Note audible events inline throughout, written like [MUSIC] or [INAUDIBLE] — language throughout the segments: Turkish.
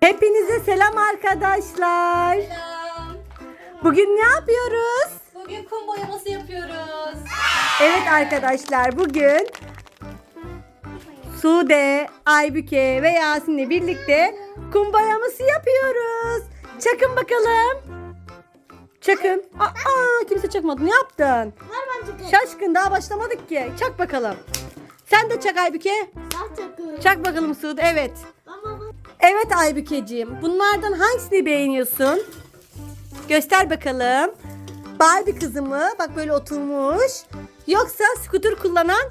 Hepinize selam arkadaşlar. Selam. Bugün ne yapıyoruz? Bugün kum boyaması yapıyoruz. Evet arkadaşlar bugün Sude, Aybüke ve Yasin'le birlikte kum boyaması yapıyoruz. Çakın bakalım. Çakın. Aa, kimse çakmadı. Ne yaptın? Şaşkın daha başlamadık ki. Çak bakalım. Sen de çak Aybüke. Çak bakalım Sude. Evet. Evet Aybükeciğim. Bunlardan hangisini beğeniyorsun? Göster bakalım. Barbie kızı mı? Bak böyle oturmuş. Yoksa scooter kullanan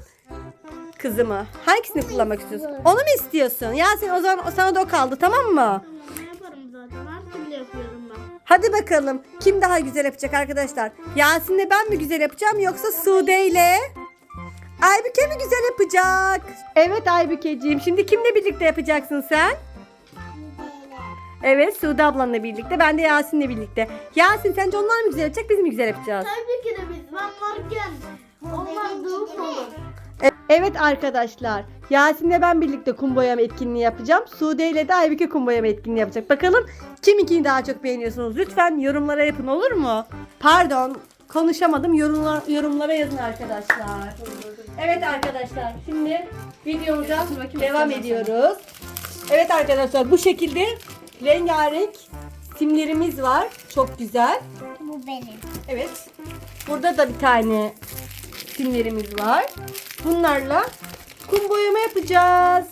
kızı mı? Hangisini kullanmak istiyorsun? Onu mu istiyorsun? Yasin o zaman sana da o kaldı tamam mı? Tamam yaparım zaten. Her türlü yapıyorum ben. Hadi bakalım. Kim daha güzel yapacak arkadaşlar? Yasin'le ben mi güzel yapacağım yoksa Sude ile? Aybüke mi güzel yapacak? Evet Aybükeciğim. Şimdi kimle birlikte yapacaksın sen? Evet Sude ablanla birlikte. Ben de Yasin'le birlikte. Yasin sence onlar mı güzel yapacak biz mi güzel yapacağız? Tabii ki de biz ben varken onlar dağıt olur. E- Evet arkadaşlar. Yasin'le ben birlikte kum boyama etkinliği yapacağım. Sude ile de Aybüke kum boyama etkinliği yapacak. Bakalım kiminkini daha çok beğeniyorsunuz? Lütfen yorumlara yapın olur mu? Pardon konuşamadım. Yorumlar, yorumlara yazın arkadaşlar. Evet arkadaşlar şimdi videomuza devam ediyoruz. Evet arkadaşlar bu şekilde rengarenk simlerimiz var. Çok güzel. Bu benim. Evet. Burada da bir tane simlerimiz var. Bunlarla kum boyama yapacağız.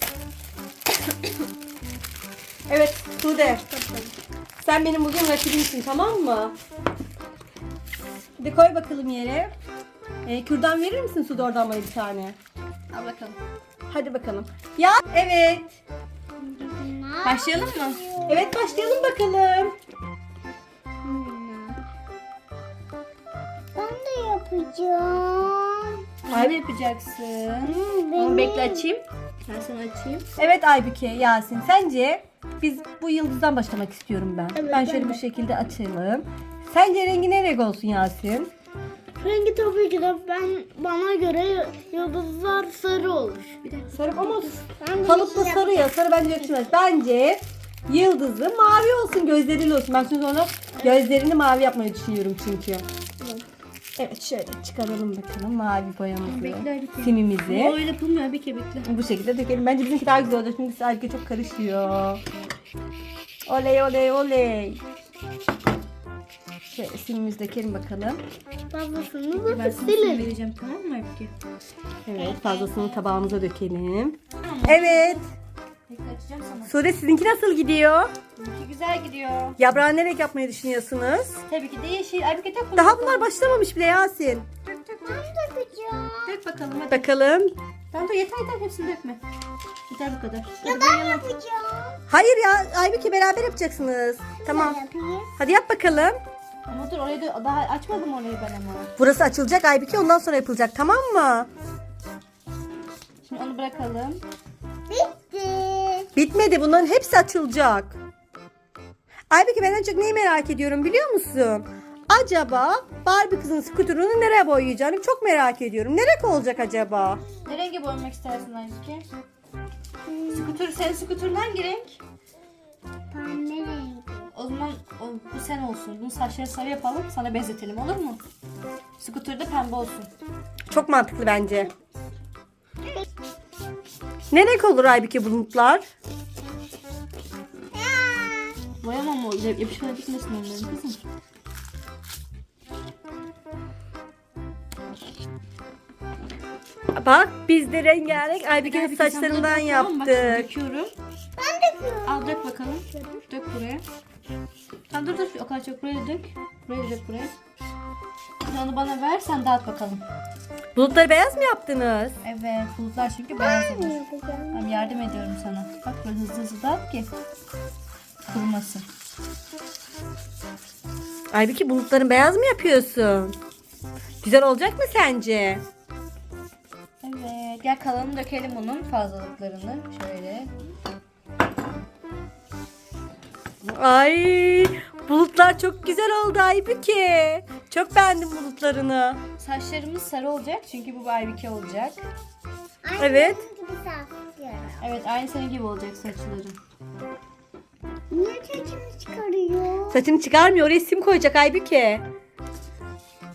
[COUGHS] evet Sude. Sen benim bugün rakibimsin tamam mı? Hadi koy bakalım yere. Ee, kürdan verir misin Sude oradan bana bir tane? Al bakalım. Hadi bakalım. Ya evet. Başlayalım mı? Evet başlayalım bakalım. Ben de yapacağım. Ne yapacaksın? Onu bekle açayım. Ben sana açayım. Evet Aybüke, Yasin. Sence biz bu yıldızdan başlamak istiyorum ben. Evet, ben şöyle bu şekilde açalım. Sence rengi ne renk olsun Yasin? Rengi tabii ki de ben bana göre yıldızlar sarı olur. Bir dakika. Sarı ama de kalıpta yeşil sarı ya. Sarı bence yakışmaz. Bence yıldızı mavi olsun, gözleriyle olsun. Ben şimdi sonra gözlerini mavi yapmayı düşünüyorum çünkü. Evet şöyle çıkaralım bakalım mavi boyamızı, Bekle, bekle. simimizi. O öyle yapılmıyor bir kere bekle. Bu şekilde dökelim. Bence bizimki daha güzel olacak çünkü Aybüke çok karışıyor. Oley oley oley. Şöyle simimizi dökelim bakalım. Fazlasını Ben da sana silelim. vereceğim tamam mı Aybüke? Evet fazlasını tabağımıza dökelim. Evet. Bekle açacağım sana. Sude sizinki nasıl gidiyor? Benimki güzel gidiyor. Yaprağı ne renk yapmayı düşünüyorsunuz? Tabii ki de yeşil. Aybüke tak bunu. Daha bunlar başlamamış bile Yasin. Dök dök. Yapacağım. Dök bakalım hadi. Bakalım. Tamam dur yeter yeter hepsini dökme. Yeter bu kadar. Ya Hadi ben yapacağım. Hayır ya Aybüke beraber yapacaksınız. Tamam. Yapayım. Hadi yap bakalım. Ama dur orayı da daha açmadım orayı ben ama. Burası açılacak Aybüke ondan sonra yapılacak tamam mı? Şimdi onu bırakalım. Bitti. Bitmedi bunların hepsi açılacak. Aybüke ben en çok neyi merak ediyorum biliyor musun? Acaba Barbie kızın skuterını nereye boyayacağını çok merak ediyorum. Ne renk olacak acaba? Ne rengi boyamak istersin Aybüke? Skuter, senin skuterın hangi renk? Pembe. O zaman o, bu sen olsun. Bunun saçları sarı yapalım sana benzetelim olur mu? Skuter de pembe olsun. Çok mantıklı bence. Ne renk olur Aybüke bulutlar? Boyamam mı? Yap- Yapışkan gitmesin onların kızım. Bak biz de rengarenk sen saçlarından bunu dök, tamam? Bak yaptık. Döküyorum. Ben döküyorum. Al dök bakalım. Dök buraya. Tamam dur dur o kadar çok buraya dök. Buraya dök buraya. Şimdi onu bana ver sen dağıt bakalım. Bulutları beyaz mı yaptınız? Evet bulutlar çünkü beyaz olur. Tamam yardım ediyorum sana. Bak böyle hızlı hızlı dağıt ki kurumasın. Aybüke bulutların beyaz mı yapıyorsun? Güzel olacak mı sence? Evet gel kalanını dökelim onun fazlalıklarını. Şöyle. Ay bulutlar çok güzel oldu Aybüke. Çok beğendim bulutlarını. Saçlarımız sarı olacak çünkü bu barbie olacak. Aynı Evet. gibi. Evet aynı senin gibi olacak saçların. Niye saçını çıkarıyor? Saçını çıkarmıyor. Oraya sim koyacak Aybüke.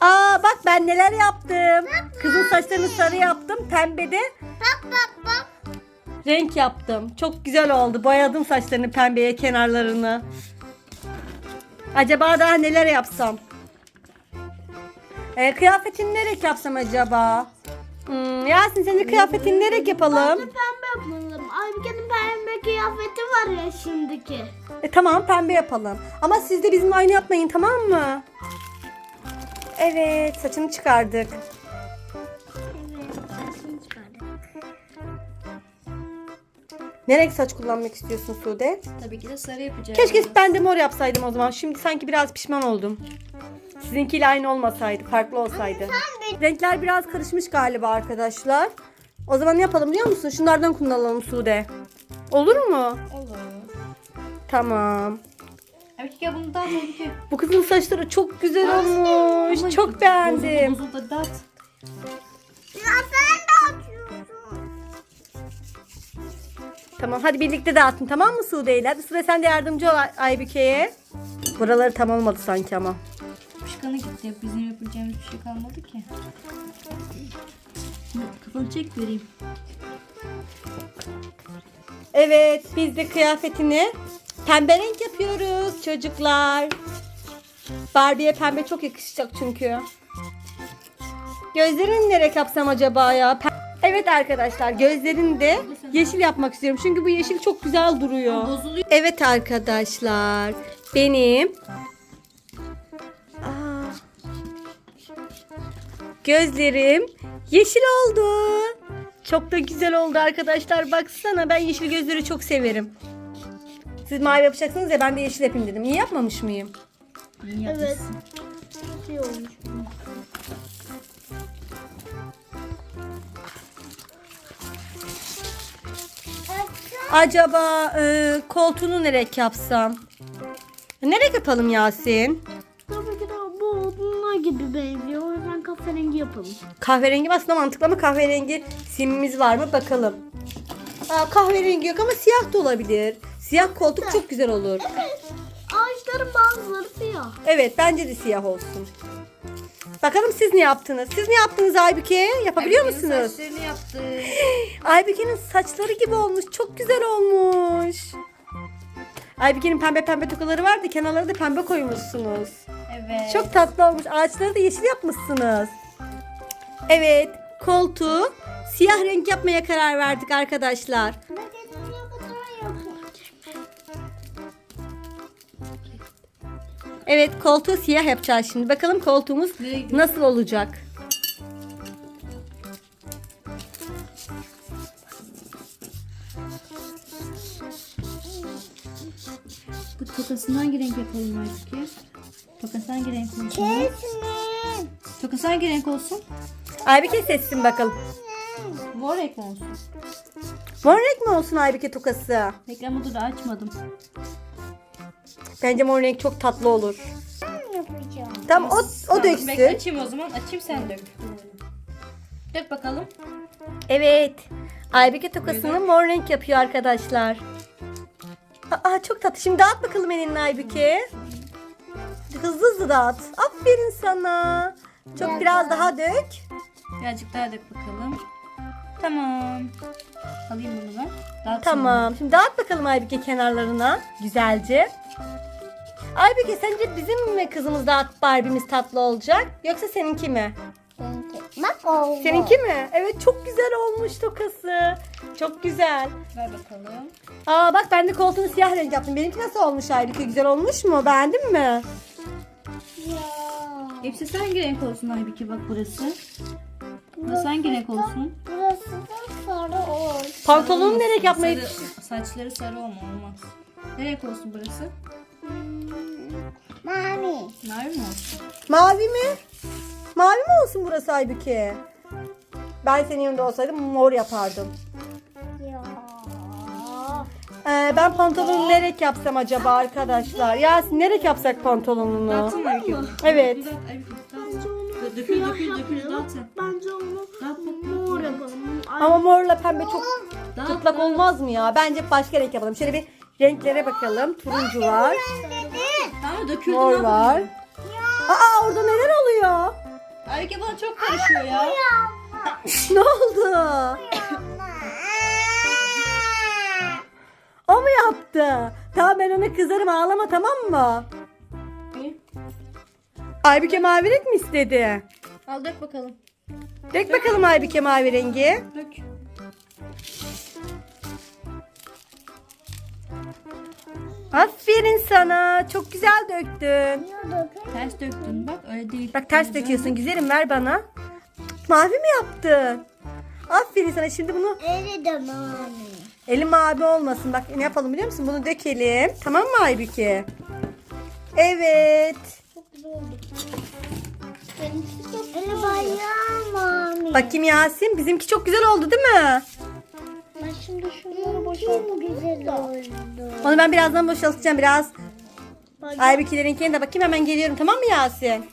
Aa bak ben neler yaptım. Kızın saçlarını sarı yaptım. Pembede Bak bak bak. Renk yaptım. Çok güzel oldu. Boyadım saçlarını pembeye kenarlarını. Acaba daha neler yapsam? Ee, kıyafetini ne renk yapsam acaba? Hmm, Yasin senin kıyafetini ne renk yapalım? Pembe yapalım. Aybüke'nin pembe kıyafeti var ya şimdiki. E, tamam pembe yapalım. Ama siz de bizimle aynı yapmayın tamam mı? Evet saçını çıkardık. Ne renk saç kullanmak istiyorsun Sude? Tabii ki de sarı yapacağız. Keşke ben de mor yapsaydım o zaman. Şimdi sanki biraz pişman oldum. Sizinkiyle aynı olmasaydı, farklı olsaydı. Renkler biraz karışmış galiba arkadaşlar. O zaman ne yapalım biliyor musun? Şunlardan kullanalım Sude. Olur mu? Olur. Tamam. Öykü gel bunu dağıt Öykü. Bu kızın saçları çok güzel olmuş. Ama Çok beğendim. Bozuldu bozuldu dağıt. Tamam hadi birlikte dağıtın tamam mı Sude ile? Hadi Sude sen de yardımcı ol Ay- Aybüke'ye. Buraları tam olmadı sanki ama. Pışkanı gitti. Bizim yapacağımız bir şey kalmadı ki. Kafanı çek vereyim. Evet biz de kıyafetini pembe renk yapıyoruz çocuklar. Barbie'ye pembe çok yakışacak çünkü. Gözlerini ne renk yapsam acaba ya? Pe- Evet arkadaşlar gözlerini de yeşil yapmak istiyorum. Çünkü bu yeşil çok güzel duruyor. Bozuluyor. Evet arkadaşlar benim Aa, gözlerim yeşil oldu. Çok da güzel oldu arkadaşlar. Baksana ben yeşil gözleri çok severim. Siz mavi yapacaksınız ya ben de yeşil yapayım dedim. İyi yapmamış mıyım? İyi Evet. Çok iyi olmuş. Acaba e, koltuğunu ne renk yapsam? Ne renk yapalım Yasin? Tabii ki de bu bunlar gibi benziyor. O yüzden kahverengi yapalım. Kahverengi mi? aslında mantıklı ama kahverengi simimiz var mı bakalım. Aa, kahverengi yok ama siyah da olabilir. Siyah koltuk çok güzel olur. Ağaçların bazıları siyah. Evet bence de siyah olsun. Bakalım siz ne yaptınız? Siz ne yaptınız Aybüke? Yapabiliyor Öykü'nün musunuz? Saçlarını yaptık. [LAUGHS] Aybüke'nin saçları gibi olmuş. Çok güzel olmuş. Aybüke'nin pembe pembe tokaları vardı. Kenarları da pembe koymuşsunuz. Evet. Çok tatlı olmuş. Ağaçları da yeşil yapmışsınız. Evet. Koltuğu siyah renk yapmaya karar verdik arkadaşlar. Evet koltuğu siyah yapacağız şimdi. Bakalım koltuğumuz nasıl olacak? Bu tokasını hangi renk yapalım Aybüke? Tokası hangi renk olsun? Kesmin. Tokası hangi renk olsun? Aybüke seçsin bakalım. Mor renk mi olsun? Mor renk mi olsun Aybüke tokası? Reklamı da açmadım. Bence mor renk çok tatlı olur. Ben yapacağım. Tamam o, o Tamam, döksün. Bekle açayım o zaman. Açayım sen dök. Dök bakalım. Evet. Aybüke tokasını mor renk yapıyor arkadaşlar. Aa çok tatlı. Şimdi dağıt bakalım elini Aybüke. Hızlı hızlı dağıt. Aferin sana. Çok Biraz biraz daha. daha dök. Birazcık daha dök bakalım. Tamam. Alayım bunu ben. Dağıt Tamam. Şimdi dağıt bakalım Aybüke kenarlarına. Güzelce. Aybüke sence bizim mi kızımız dağıt Barbie'miz tatlı olacak? Yoksa seninki mi? Bak oldu. Seninki mi? Evet çok güzel olmuş tokası. Çok güzel. Ver bakalım. Aa bak ben de koltuğunu siyah renk yaptım. Benimki nasıl olmuş Aybüke? Güzel olmuş mu? Beğendin mi? Ya. Elbisesi hangi renk olsun Aybüke bak burası. Burası hangi renk olsun? Burası da sarı olsun. Pantolonu ne renk yapmayı... Sarı, saçları sarı olma olmaz. Ne renk olsun burası? Mami. Mavi mi olsun? Mavi mi? Mavi mi olsun burası Aybüke? Ben senin yanında olsaydım mor yapardım. Ya. Ee, ben pantolonu ne renk yapsam acaba arkadaşlar? Yasin ne renk yapsak pantolonunu? Evet. Dökül dökül. Bence onu mor yapalım. Ama morla pembe çok dağıt. olmaz mı ya? Bence başka renk yapalım. Şöyle bir renklere bakalım. Turuncu var. Tamam döküldü. Mor ne yapayım? var. Aa orada neler oluyor? Aybüke bana çok karışıyor ya. ne oldu? O mu yaptı? Tamam ben ona kızarım ağlama tamam mı? Aybüke mavi renk mi istedi? Al dök bakalım. Dök bakalım Aybüke mavi rengi. Dök. Aferin sana. Çok güzel döktün. Ters döktün bak öyle değil. Bak ters döküyorsun. Güzelim ver bana. Mavi mi yaptın? Aferin sana. Şimdi bunu Eli de mavi. Elim mavi olmasın. Bak ne yapalım biliyor musun? Bunu dökelim. Tamam mı Aybüke? Evet. Eli bayağı mavi. Bakayım Yasin. Bizimki çok güzel oldu değil mi? Ben şimdi şunları güzel oldu. Onu ben birazdan boşaltacağım biraz. Aybükelerinkine de bakayım hemen geliyorum tamam mı Yasin?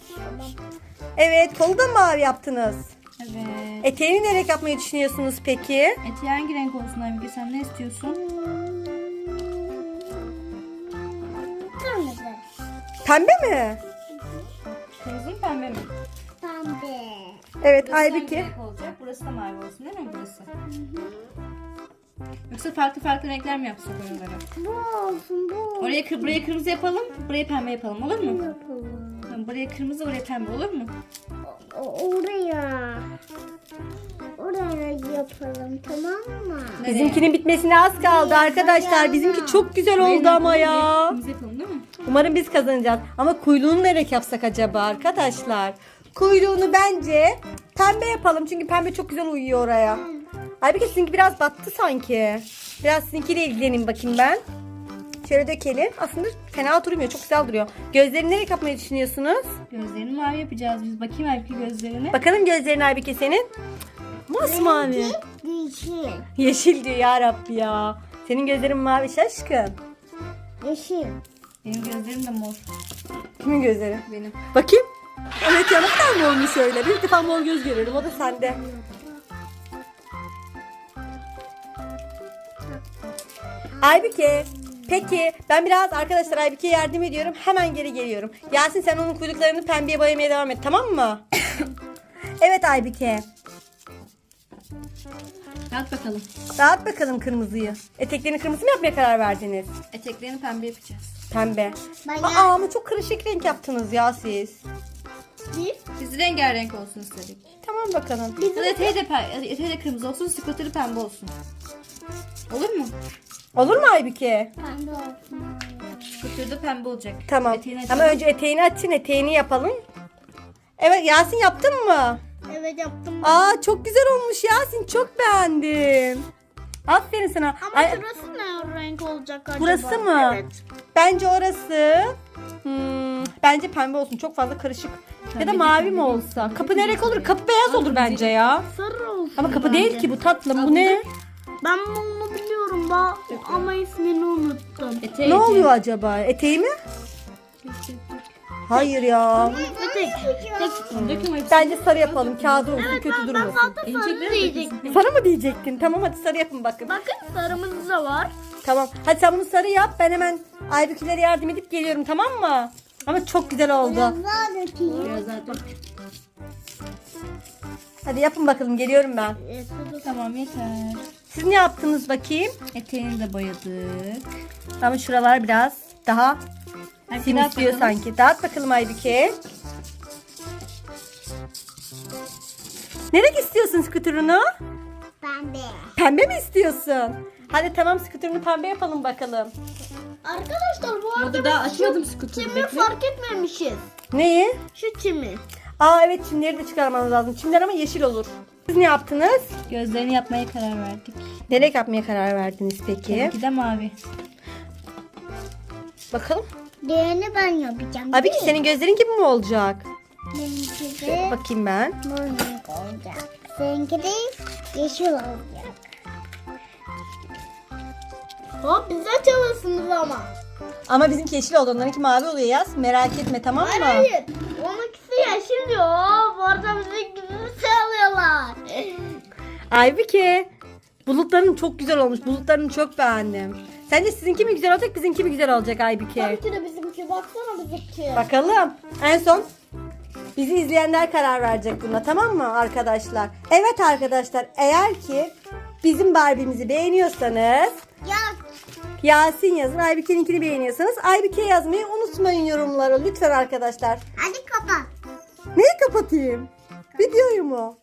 Evet kolu da mavi yaptınız. Evet. Eteğini ne renk yapmayı düşünüyorsunuz peki? Eti hangi renk olsun Aybüke sen ne istiyorsun? Kırmızı. Pembe mi? Kırmızı mı pembe mi? Pembe. Evet Burası olacak? Burası da mavi olsun değil mi burası? Yoksa farklı farklı renkler mi yapsak oralara? Bu olsun bu. Oraya kır, buraya kırmızı yapalım, buraya pembe yapalım olur mu? Yapalım. Tamam, buraya kırmızı, buraya pembe olur mu? O- Oraya. Oraya yapalım tamam mı? Nereye? Bizimkinin bitmesine az kaldı arkadaşlar. Bizimki çok güzel Buraya oldu ne ama yapalım? Buraya ya. Kırmızı yapalım değil mi? Umarım biz kazanacağız. Ama kuyruğunu ne renk yapsak acaba arkadaşlar? Kuyruğunu bence pembe yapalım. Çünkü pembe çok güzel uyuyor oraya. Aybüke sizinki biraz battı sanki. Biraz sizinkiyle ilgileneyim bakayım ben. Şöyle dökelim. Aslında fena durmuyor. Çok güzel duruyor. Gözlerini ne renk yapmayı düşünüyorsunuz? Gözlerini mavi yapacağız biz. Bakayım Aybüke gözlerini. Bakalım gözlerin Aybüke senin. Masmavi. Yeşil. Yeşil diyor ya Rabbi ya. Senin gözlerin mavi şaşkın. Yeşil. Benim gözlerim de mor. Kimin gözleri? Benim. Bakayım. Evet yanaktan mı olmuş öyle? Bir defa mor göz görüyorum. O da sende. Aybüke. Peki ben biraz arkadaşlar Aybüke'ye yardım ediyorum. Hemen geri geliyorum. Yasin sen onun kuyruklarını pembeye boyamaya devam et tamam mı? [COUGHS] evet Aybüke. Yat bakalım. Dağıt bakalım kırmızıyı. Eteklerini kırmızı mı yapmaya karar verdiniz? Eteklerini pembe yapacağız. Pembe. Ben Aa ama çok karışık renk yaptınız ya siz. Biz rengarenk olsun istedik. Tamam bakalım. Ya da eteği de, pe- eteği de kırmızı olsun, skoteri pembe olsun. Olur mu? Olur mu Aybüke? Pembe olsun. De pembe olacak. Tamam. Eteğini Ama açalım. önce eteğini açın, eteğini yapalım. Evet Yasin yaptın mı? Evet yaptım. Aa çok güzel olmuş Yasin. Çok beğendim. Aferin sana. Ama Ay, şurası ne renk olacak acaba? Burası mı? Evet. bence orası hmm, bence pembe olsun. Çok fazla karışık. ya da Pembe mavi mi pembe olsa? Kapı ne renk olur? Kapı beyaz olur bence ya. Sarı olsun. Ama kapı bence. değil ki bu tatlım. Bu ne? Ben bunu biliyorum ba ama ismini unuttum. Eteği, Ne oluyor acaba? Eteği mi? Hayır ya. Döküm hepsini. Bence sarı yapalım. Kağıdı olsun. kötü Ben durmasın. zaten Elini sarı diyecektim. Sarı mı diyecektin? Tamam hadi sarı yapın bakın. Bakın sarımız da var. Tamam. Hadi sen bunu sarı yap. Ben hemen Aybükülere yardım edip geliyorum tamam mı? Ama çok güzel oldu. daha dökeyim. Biraz daha dök. Hadi yapın bakalım geliyorum ben. Tamam yeter. Siz ne yaptınız bakayım? Eteğini de boyadık. Ama şuralar biraz daha bakalım. sanki. Dağıt bakalım Aybüke. Ne renk istiyorsun skuterunu? Pembe. Pembe mi istiyorsun? Hadi tamam skuterunu pembe yapalım bakalım. Arkadaşlar bu Modu arada daha biz açmadım şu skuturu, bekle. fark etmemişiz. Neyi? Şu çimi. Aa evet çimleri de çıkarmanız lazım. Çimler ama yeşil olur. Siz ne yaptınız? Gözlerini yapmaya karar verdik. Ne renk yapmaya karar verdiniz peki? Benimki de mavi. Bakalım. Diğerini ben yapacağım. Abi ki senin gözlerin gibi mi olacak? Benimki de Bakayım ben. mor renk olacak. Seninki de yeşil olacak. Hop bize çalışsınız ama. Ama bizimki yeşil oldu. Onlarınki mavi oluyor yaz. Merak etme tamam mı? Hayır. Onunkisi yeşil diyor. Bu arada bizi gibi sağlıyorlar. Aybüke. Bulutların çok güzel olmuş. Bulutlarını çok beğendim. Sence sizinki mi güzel olacak bizimki mi güzel olacak Aybüke? Tabii ki de bizimki. Baksana bizimki. Bakalım. En son bizi izleyenler karar verecek buna tamam mı arkadaşlar? Evet arkadaşlar eğer ki bizim Barbie'mizi beğeniyorsanız Ya Yasin yazın. Aybüke'ninkini beğeniyorsanız Aybüke yazmayı unutmayın yorumlara lütfen arkadaşlar. hadi kapat. Neyi kapatayım? Videoyu mu?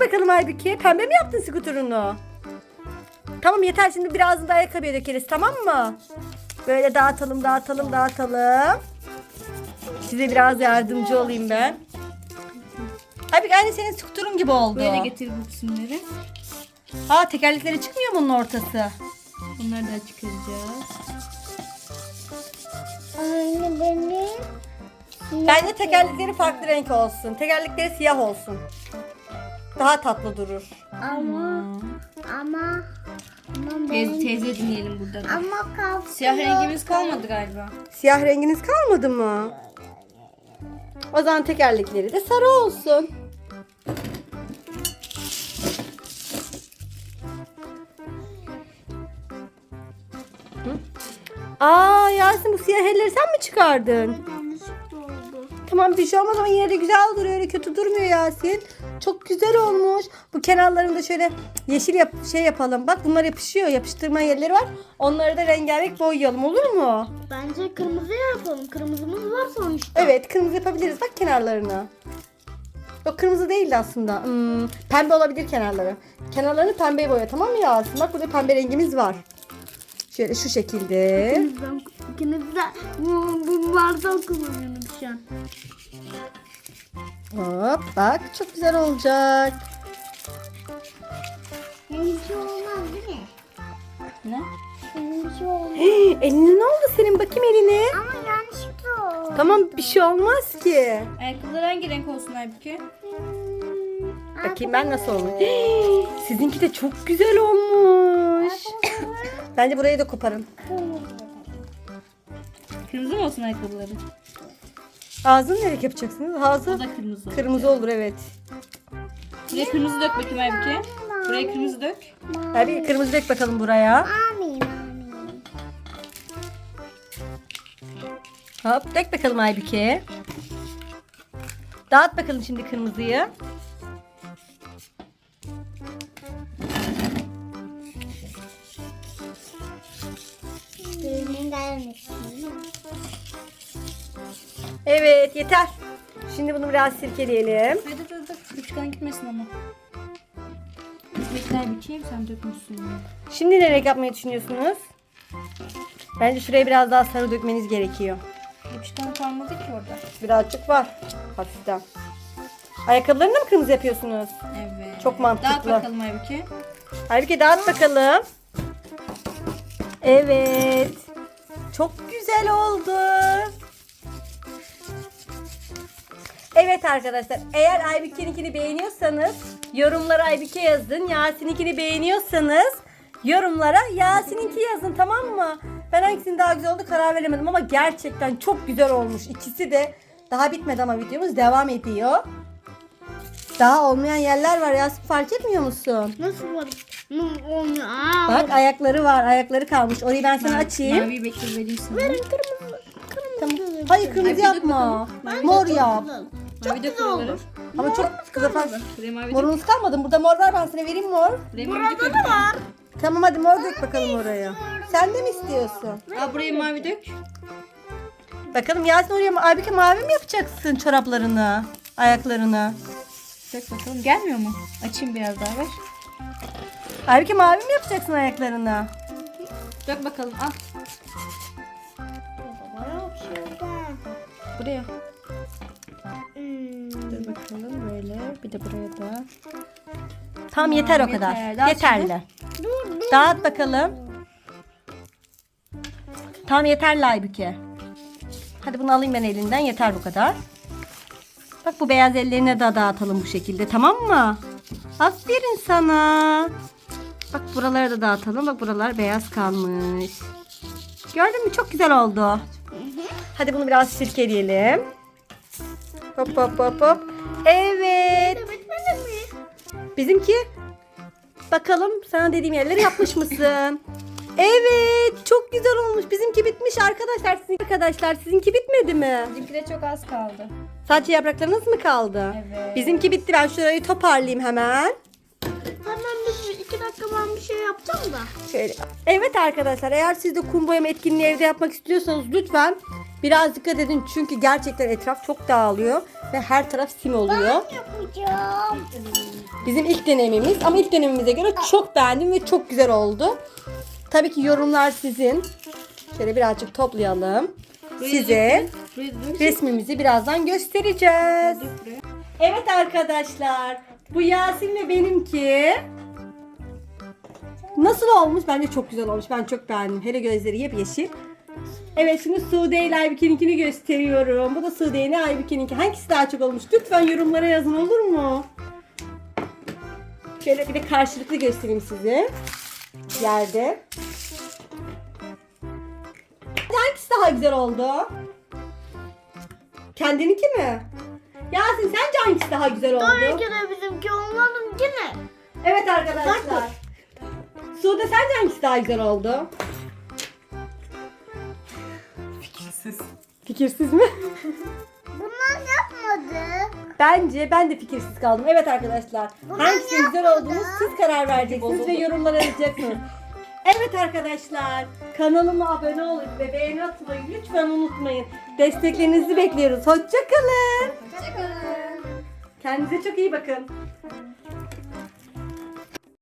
Bakalım Aybüke pembe mi yaptın skuturunu? Tamam yeter şimdi biraz da ayakkabıya dökeriz tamam mı? Böyle dağıtalım dağıtalım dağıtalım. Size biraz yardımcı olayım ben. Aybüke aynı senin skuturun gibi oldu. Böyle getir bu kısımları. Aa tekerlekleri çıkmıyor bunun ortası. Bunları da çıkaracağız. Aynı benim. Bence tekerlekleri farklı renk olsun. Tekerlekleri siyah olsun. Daha tatlı durur. Ama ama ama Teyze, benim. teyze dinleyelim burada da. Ama kalktı. Siyah rengimiz kalmadı galiba. Siyah renginiz kalmadı mı? O zaman tekerlekleri de sarı olsun. Hı? Aa Yasin bu siyah elleri sen mi çıkardın? Tamam bir şey olmaz ama yine de güzel duruyor. Öyle kötü durmuyor Yasin. Çok güzel olmuş. Bu kenarlarını da şöyle yeşil yap şey yapalım. Bak bunlar yapışıyor. Yapıştırma yerleri var. Onları da rengarenk boyayalım olur mu? Bence kırmızı yapalım. Kırmızımız var sonuçta. Evet kırmızı yapabiliriz. Bak kenarlarını. Yok kırmızı değildi aslında. Hmm, pembe olabilir kenarları. Kenarlarını pembeye boya tamam mı Yasin? Bak burada pembe rengimiz var. Şöyle şu şekilde. İkinizden, ikinizden bu, bunlardan kullanıyorum şu an. Hop bak çok güzel olacak. Benim bir şey olmaz değil mi? Ne? Benim bir şey olmaz. eline ne oldu senin? Bakayım eline. Ama yanlışlıkla oldu. Tamam bir şey olmaz ki. Ayakkabılar hangi renk olsun Aybüke? Bakayım ben nasıl olmuş. Sizinki de çok güzel olmuş. Bence burayı da koparın. Kırmızı mı olsun ayakkabıları? Ağzını nereye yapacaksınız? O Ağzı da kırmızı olur. kırmızı olur evet. Buraya kırmızı dök bakayım Aybüke. Buraya kırmızı dök. Abi kırmızı dök bakalım buraya. Hop dök bakalım Aybüke. Dağıt bakalım şimdi kırmızıyı. Evet yeter. Şimdi bunu biraz sirkeleyelim. Hadi dur dur. Yapışkan gitmesin ama. Bekle Aybüke'yim sen dökmüşsün. Şimdi ne renk yapmayı düşünüyorsunuz? Bence şuraya biraz daha sarı dökmeniz gerekiyor. Yapışkan kalmadı ki orada. Birazcık var. Hafiften. Ayakkabılarını da mı kırmızı yapıyorsunuz? Evet. Çok mantıklı. Dağıt bakalım Aybüke. Halbuki dağıt bakalım. Evet. Çok güzel oldu. Evet arkadaşlar eğer Aybüke'ninkini beğeniyorsanız yorumlara Aybüke yazın. Yasin'inkini beğeniyorsanız yorumlara Yasin'inki yazın tamam mı? Ben hangisinin daha güzel oldu karar veremedim ama gerçekten çok güzel olmuş. İkisi de daha bitmedi ama videomuz devam ediyor. Daha olmayan yerler var Yasin fark etmiyor musun? Nasıl var? Olmuyor. Aa, Bak ayakları var. Ayakları kalmış. Orayı ben sana açayım. Maviyi bekle vereyim sana. Verin kırmızı. Kırmızı. Tamam. Hayır kırmızı Ay, bir dök yapma. bakalım. Mor yap. Çok Mavi dök güzel oraları. olur. Ama çok zafer. Buraya mavi dök. Morunuz kalmadı. mı? Burada mor var ben sana vereyim mor. Buraya mavi dök. Burada da var. Tamam hadi mor dök bakalım oraya. Sen de mi istiyorsun? Aa buraya mavi dök. Bakalım Yasin oraya mı? Aybüke mavi mi yapacaksın çoraplarını? Ayaklarını? Dök bakalım. Gelmiyor mu? Açayım biraz daha ver. Aybüke mavi mi yapacaksın ayaklarını? Dök bakalım. Al. Şurada. Buraya. Bir de buraya da. Tamam yeter o kadar. yeter. Daha Yeterli. Dur dur. Dağıt bakalım. Tam yeterli Aybüke. Hadi bunu alayım ben elinden. Yeter bu kadar. Bak bu beyaz ellerine de dağıtalım bu şekilde. Tamam mı? Aferin sana. Bak buralara da dağıtalım. Bak buralar beyaz kalmış. Gördün mü? Çok güzel oldu. Hadi bunu biraz sirkeleyelim. Hop hop hop hop. Evet. Bizimki bakalım sana dediğim yerleri yapmış mısın? [LAUGHS] Evet çok güzel olmuş. Bizimki bitmiş arkadaşlar. Sizin arkadaşlar sizinki bitmedi mi? Bizimki de çok az kaldı. Sadece yapraklarınız mı kaldı? Evet. Bizimki bitti. Ben şurayı toparlayayım hemen. Hemen bir iki dakika ben bir şey yapacağım da. Şöyle. Evet arkadaşlar eğer siz de kum boyama etkinliği evde yapmak istiyorsanız lütfen biraz dikkat edin. Çünkü gerçekten etraf çok dağılıyor ve her taraf sim oluyor. Yapacağım. Bizim ilk denememiz ama ilk denememize göre çok beğendim ve çok güzel oldu. Tabii ki yorumlar sizin. Şöyle birazcık toplayalım. Size resmimizi birazdan göstereceğiz. Evet arkadaşlar. Bu Yasin ve benimki. Nasıl olmuş? Bence çok güzel olmuş. Ben çok beğendim. Hele gözleri yepyeşil. Evet şimdi Sude ile Aybüke'ninkini gösteriyorum. Bu da Sude ile Aybüke'ninki. Hangisi daha çok olmuş? Lütfen yorumlara yazın olur mu? Şöyle bir de karşılıklı göstereyim size. Yerde. Hangisi daha güzel oldu? Kendininki mi? Yasin sence hangisi daha güzel oldu? Tabii ki de bizimki olmadım yine. Evet arkadaşlar. Sude sence hangisi daha güzel oldu? Fikirsiz. Fikirsiz mi? [LAUGHS] Bence ben de fikirsiz kaldım. Evet arkadaşlar. Hangisinin güzel olduğunu siz karar vereceksiniz ve yorumlara yazacaksınız. Evet arkadaşlar. Kanalıma abone olup ve beğeni atmayı lütfen unutmayın. Desteklerinizi bekliyoruz. Hoşçakalın. Hoşçakalın. Kendinize çok iyi bakın.